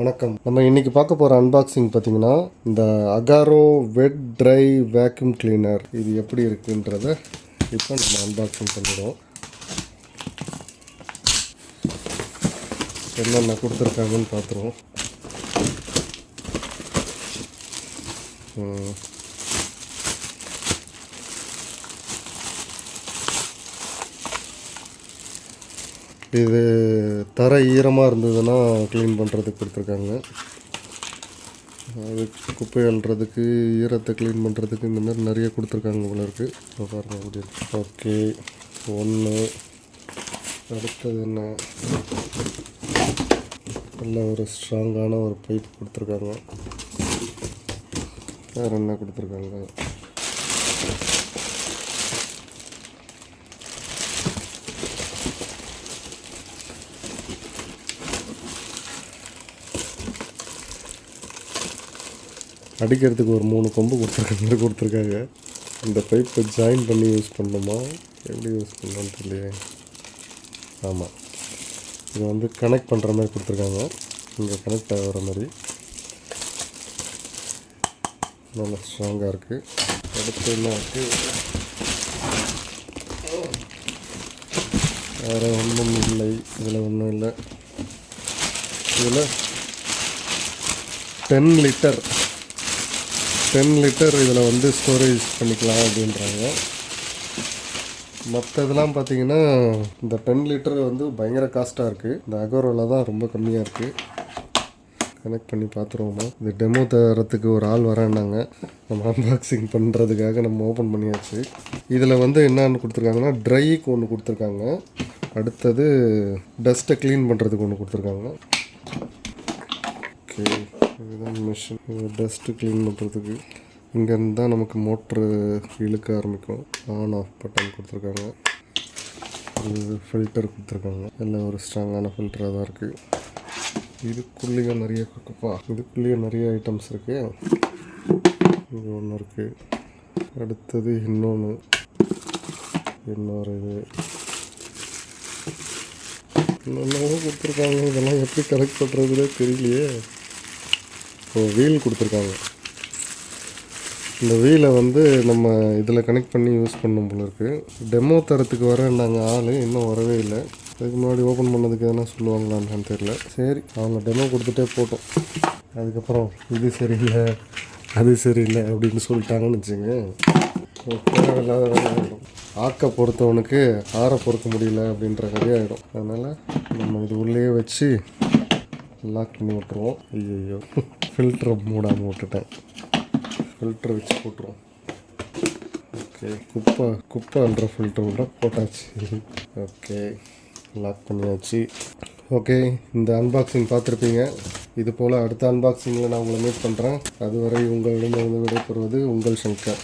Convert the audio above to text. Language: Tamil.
வணக்கம். நம்ம இன்றைக்கி பார்க்க போகிற அன்பாக்சிங் பார்த்தீங்கன்னா இந்த Agaro wet dry vacuum cleaner இது எப்படி இருக்குன்றத இப்போ நம்ம அன்பாக்சிங் பண்ணிடுவோம். என்னென்ன கொடுத்துருக்காங்கன்னு பார்த்துருவோம். இது தர ஈரமாக இருந்ததுன்னா க்ளீன் பண்ணுறதுக்கு கொடுத்துருக்காங்க. அது குப்பை அள்ளுறதுக்கு ஈரத்தை க்ளீன் பண்ணுறதுக்கு இந்த மாதிரி நிறைய கொடுத்துருக்காங்க போல இருக்குது இப்போ பாருங்க அப்படி ஓகே ஒன்று அடுத்தது என்ன? நல்ல ஒரு ஸ்ட்ராங்கான ஒரு பைப் கொடுத்துருக்காங்க. வேறு என்ன கொடுத்துருக்காங்க? அடிக்கிறதுக்கு ஒரு மூணு கொம்பு கொடுத்துருக்காங்க கொடுத்துருக்காங்க. இந்த பைப்பை ஜாயின் பண்ணி யூஸ் பண்ணணுமா? எப்படி யூஸ் பண்ணலாம்னு தெரியலையே. ஆமாம் இது வந்து கனெக்ட் பண்ணுற மாதிரி கொடுத்துருக்காங்க. இங்கே கனெக்ட் ஆகிற மாதிரி. நல்லா ஸ்ட்ராங்காக இருக்குது அடுத்து என்ன இருக்குது வேறு ஒன்றும் இல்லை. இதில் ஒன்றும் இல்லை. இதில் டென் லிட்டர் டென் லிட்டர் இதில் வந்து ஸ்டோரேஜ் பண்ணிக்கலாம் அப்படின்றாங்க. மற்ற இதெல்லாம் பார்த்தீங்கன்னா இந்த டென் லிட்டர் வந்து பயங்கர காஸ்ட்டாக இருக்குது இந்த அகோரோவில் தான் ரொம்ப கம்மியாக இருக்குது கனெக்ட் பண்ணி பார்த்துருவோமா இது டெமோ தரத்துக்கு ஒரு ஆள் வரேன்னாங்க. நம்ம அன்பாக்சிங் பண்ணுறதுக்காக நம்ம ஓப்பன் பண்ணியாச்சு. இதில் வந்து என்னென்னு கொடுத்துருக்காங்கன்னா ட்ரைக்கு ஒன்று கொடுத்துருக்காங்க. அடுத்தது டஸ்ட்டை க்ளீன் பண்ணுறதுக்கு ஒன்று கொடுத்துருக்காங்க. ஓகே இதுதான் மிஷின் டஸ்ட்டு க்ளீன் பண்ணுறதுக்கு இங்கேருந்து தான் நமக்கு மோட்ரு இழுக்க ஆரம்பிக்கும். ஆன் ஆஃப் பட்டன் கொடுத்துருக்காங்க. இது ஃபில்டர் கொடுத்துருக்காங்க. எல்லாம் ஒரு ஸ்ட்ராங்கான ஃபில்டராக தான் இருக்குது இதுக்குள்ளேயே நிறைய குப்பா இதுக்குள்ளேயே நிறைய ஐட்டம்ஸ் இருக்குது இது ஒன்று இருக்குது அடுத்தது இன்னொன்று இன்னொரு இது. இன்னொன்று கொடுத்துருக்காங்க. இதெல்லாம் எப்படி கலெக்ட் பண்ணுறதுனே தெரியலையே. வீல் கொடுத்துருக்காங்க. இந்த வீலை வந்து நம்ம இதில் கனெக்ட் பண்ணி யூஸ் பண்ணும் போல இருக்குது டெமோ தரத்துக்கு வர நாங்கள் ஆள்? இன்னும் வரவே இல்லை. அதுக்கு முன்னாடி ஓப்பன் பண்ணதுக்கு எதனா சொல்லுவாங்களான்னு தெரியல. சரி அவங்க டெமோ கொடுத்துட்டே போட்டோம். அதுக்கப்புறம் இது சரியில்லை அது சரியில்லை அப்படின்னு சொல்லிட்டாங்கன்னு வச்சுங்க. தேவையில்லாத வேலை ஆகிடும் ஆக்க பொறுத்தவனுக்கு ஆற பொறுக்க முடியல அப்படின்ற கதையாகிடும் அதனால் நம்ம இது உள்ளேயே வச்சு லாக் பண்ணி விட்டுருவோம் ஐயோ ஃபில்டரை மூடாமல் விட்டுட்டேன். ஃபில்டர் வச்சு போட்டுருவோம். ஓகே குப்பை குப்பை அல்ற ஃபில்டர் கூட போட்டாச்சு. ஓகே லாக் பண்ணியாச்சு. ஓகே இந்த அன்பாக்சிங் பார்த்துருப்பீங்க. இது போல் அடுத்த அன்பாக்சிங்கில் நான் உங்களை மீட் பண்ணுறேன் அதுவரை உங்களிடம் விடைபெறுவது உங்கள் சங்கர்.